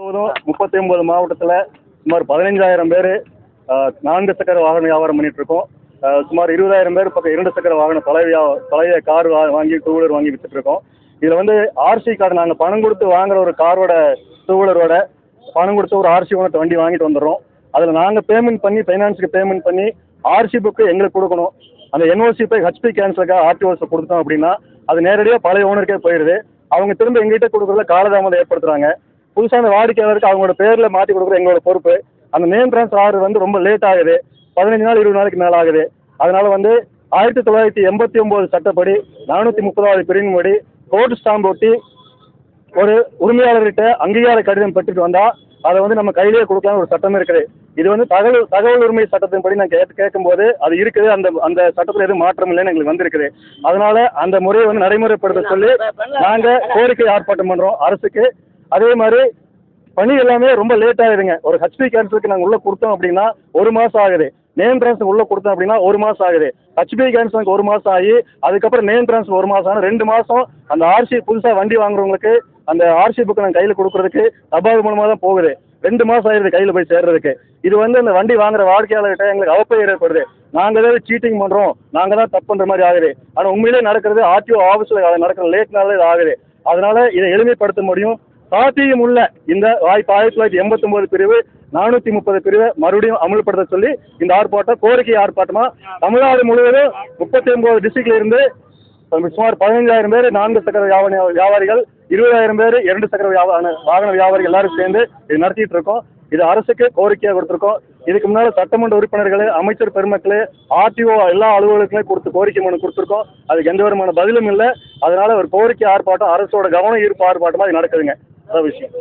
முழுவதும் முப்பத்தி ஒன்பது மாவட்டத்தில் சுமார் பதினஞ்சாயிரம் பேர் நான்கு சக்கர வாகன வியாபாரம் பண்ணிட்டு இருக்கோம் சுமார் இருபதாயிரம் பேர் பக்கம் இரண்டு சக்கர வாகன பழைய பழைய கார் வா- வாங்கி டூ வீலர் வாங்கி வித்துட்டு இருக்கோம் இதில் வந்து ஆர்சி கார்டு நாங்கள் பணம் கொடுத்து வாங்குற ஒரு காரோட டூ வீலரோட பணம் கொடுத்து ஒரு ஆர்சி ஓனர் வண்டி வாங்கிட்டு வந்துடுறோம். அதில் நாங்கள் பேமெண்ட் பண்ணி ஃபைனான்ஸுக்கு பேமெண்ட் பண்ணி ஆர்சி புக்கு எங்களுக்கு கொடுக்கணும். அந்த என்ஓசி போய் ஹெச்பி கேன்சலுக்காக ஆர்டிஓஸில் கொடுத்தோம் அப்படின்னா அது நேரடியாக பழைய ஓனருக்கே போயிடுது. அவங்க திரும்ப எங்ககிட்ட கொடுக்குறதுல காலதாமதம் ஏற்படுத்துறாங்க. புதுசாக அந்த வாடிக்கையாளருக்கு அவங்களோட பேரில் மாற்றி கொடுக்குற எங்களோட பொறுப்பு. அந்த நேம் ட்ரான்ஸ்ஃபர் ஆர்டர் வந்து ரொம்ப லேட் ஆகுது. பதினஞ்சு நாள் இருபது நாளைக்கு மேலே ஆகுது. அதனால வந்து ஆயிரத்தி தொள்ளாயிரத்தி எண்பத்தி ஒம்பது சட்டப்படி நானூற்றி முப்பதாவது பிரிவின்படி கோர்ட் ஸ்டாம்ப் ஒட்டி ஒரு உரிமையாளர்கிட்ட அங்கீகார கடிதம் பெற்றுட்டு வந்தால் அதை வந்து நம்ம கையிலேயே கொடுக்கலாம் ஒரு சட்டம் இருக்குது. இது வந்து தகவல் தகவல் உரிமை சட்டத்தின்படி நான் கேட்டு கேட்கும்போது அது இருக்குது. அந்த அந்த சட்டத்தில் எதுவும் மாற்றம் இல்லைன்னு எங்களுக்கு வந்திருக்குது. அதனால அந்த முறையை வந்து நடைமுறைப்படுத்த சொல்லி நாங்கள் கோரிக்கை ஆர்ப்பாட்டம் பண்ணுறோம் அரசுக்கு அதே மாதிரி பணி எல்லாமே ரொம்ப லேட் ஆகுதுங்க ஒரு ஹெச்பி கேன்சருக்கு நாங்கள் உள்ளே கொடுத்தோம் அப்படின்னா ஒரு மாதம் ஆகுது. நேம் ட்ரான்ஸ்ஃபர் உள்ளே கொடுத்தோம் அப்படின்னா ஒரு மாதம் ஆகுது. ஹெச்பி கேன்சருக்கு ஒரு மாதம் ஆகி அதுக்கப்புறம் நேம் ட்ரான்ஸ் ஒரு மாதம் ஆனால் ரெண்டு மாதம் அந்த ஆர்சி புதுசாக வண்டி வாங்குறவங்களுக்கு அந்த ஆர்சி புக்கை நாங்கள் கையில் கொடுக்குறதுக்கு தபால் மூலமாக தான் போகுது. ரெண்டு மாதம் ஆயிடுது கையில் போய் சேர்றதுக்கு. இது வந்து அந்த வண்டி வாங்குற வாடிக்கையாளர்கிட்ட எங்களுக்கு அவப்பெயர் ஏற்படுது. நாங்கள் ஏதாவது சீட்டிங் பண்ணுறோம் நாங்கள் தான் தப்பு பண்ணுற மாதிரி ஆகுது. ஆனால் உண்மையிலே நடக்கிறது ஆர்டிஓ ஆஃபீஸில் நடக்கிற லேட்னால இது ஆகுது. அதனால இதை எளிமைப்படுத்த முடியும். சாத்தியம் உள்ள இந்த வாய்ப்பு ஆயிரத்தி தொள்ளாயிரத்தி எண்பத்தொன்பது பிரிவு நானூற்றி முப்பது பிரிவை மறுபடியும் அமல்படுத்த சொல்லி இந்த ஆர்ப்பாட்டம் கோரிக்கை ஆர்ப்பாட்டமா? தமிழ்நாடு முழுவதும் முப்பத்தி ஒன்பது டிஸ்ட்ரிக்ட்ல இருந்து சுமார் பதினைஞ்சாயிரம் பேர் நான்கு சக்கர வியாபாரிகள் இருபதாயிரம் பேர் இரண்டு சக்கர வியாபார வாகன வியாபாரிகள் எல்லாரும் சேர்ந்து இது நடத்திட்டு இருக்கோம். இது அரசுக்கு கோரிக்கையாக கொடுத்துருக்கோம். இதுக்கு முன்னால் சட்டமன்ற உறுப்பினர்கள் அமைச்சர் பெருமக்களே ஆர்டிஓ எல்லா அலுவலர்களுமே கொடுத்து கோரிக்கை மனு கொடுத்துருக்கோம். அதுக்கு எந்த விதமான பதிலும் இல்லை. அதனால ஒரு கோரிக்கை ஆர்ப்பாட்டம் அரசோட கவனம் ஈர்ப்பு ஆர்ப்பாட்டமாக இது நடக்குதுங்க. அதான் விஷயம்.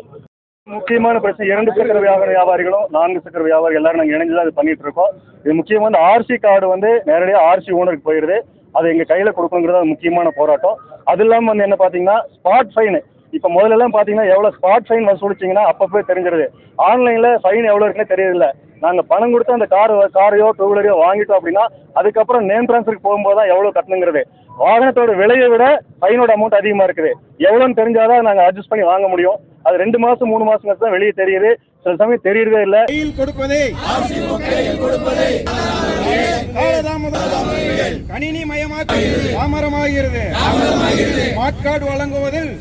முக்கியமான பிரச்சனை இரண்டு சக்கர வியாபார வியாபாரிகளும் நான்கு சக்கர வியாபாரிகள் எல்லாரும் நாங்கள் இணைஞ்சு தான் இது பண்ணிட்டு இருக்கோம். இது முக்கியமாக வந்து ஆர்சி கார்டு வந்து நேரடியாக ஆர்சி ஓனருக்கு போயிடுது அது எங்கள் கையில் கொடுக்கணுங்கிறது முக்கியமான போராட்டம். அது இல்லாமல் வந்து என்ன பார்த்தீங்கன்னா ஸ்பாட் ஃபைனு இப்போ முதல்லலாம் பார்த்தீங்கன்னா எவ்வளோ ஸ்பாட் ஃபைன் வசூலிச்சிங்கன்னா அப்பப்போ தெரிஞ்சிருது. ஆன்லைனில் ஃபைன் எவ்வளோ இருக்குன்னு தெரியல நாங்கள் பணம் கொடுத்து அந்த கார் காரையோ டூ வீலரையோ வாங்கிட்டோம் அப்படின்னா அதுக்கப்புறம் நேம் ட்ரான்ஸ்ஃபருக்கு போகும்போது தான் எவ்வளோ கட்டணுங்கிறது. வாகனத்தோட விலையை விட ஃபைனோட அமௌண்ட் அதிகமாக இருக்குது. எவ்வளோன்னு தெரிஞ்சாதான் நாங்கள் அட்ஜஸ்ட் பண்ணி வாங்க முடியும். அது ரெண்டு மாதம் மூணு மாதம் தான் வெளியே தெரியுது. சில சமயம் தெரியறதே இல்லை. கொடுப்பதே. கணினி மயமாக்கிறது தாமரமாகிறது ஸ்மார்ட் கார்டு வழங்குவதில்.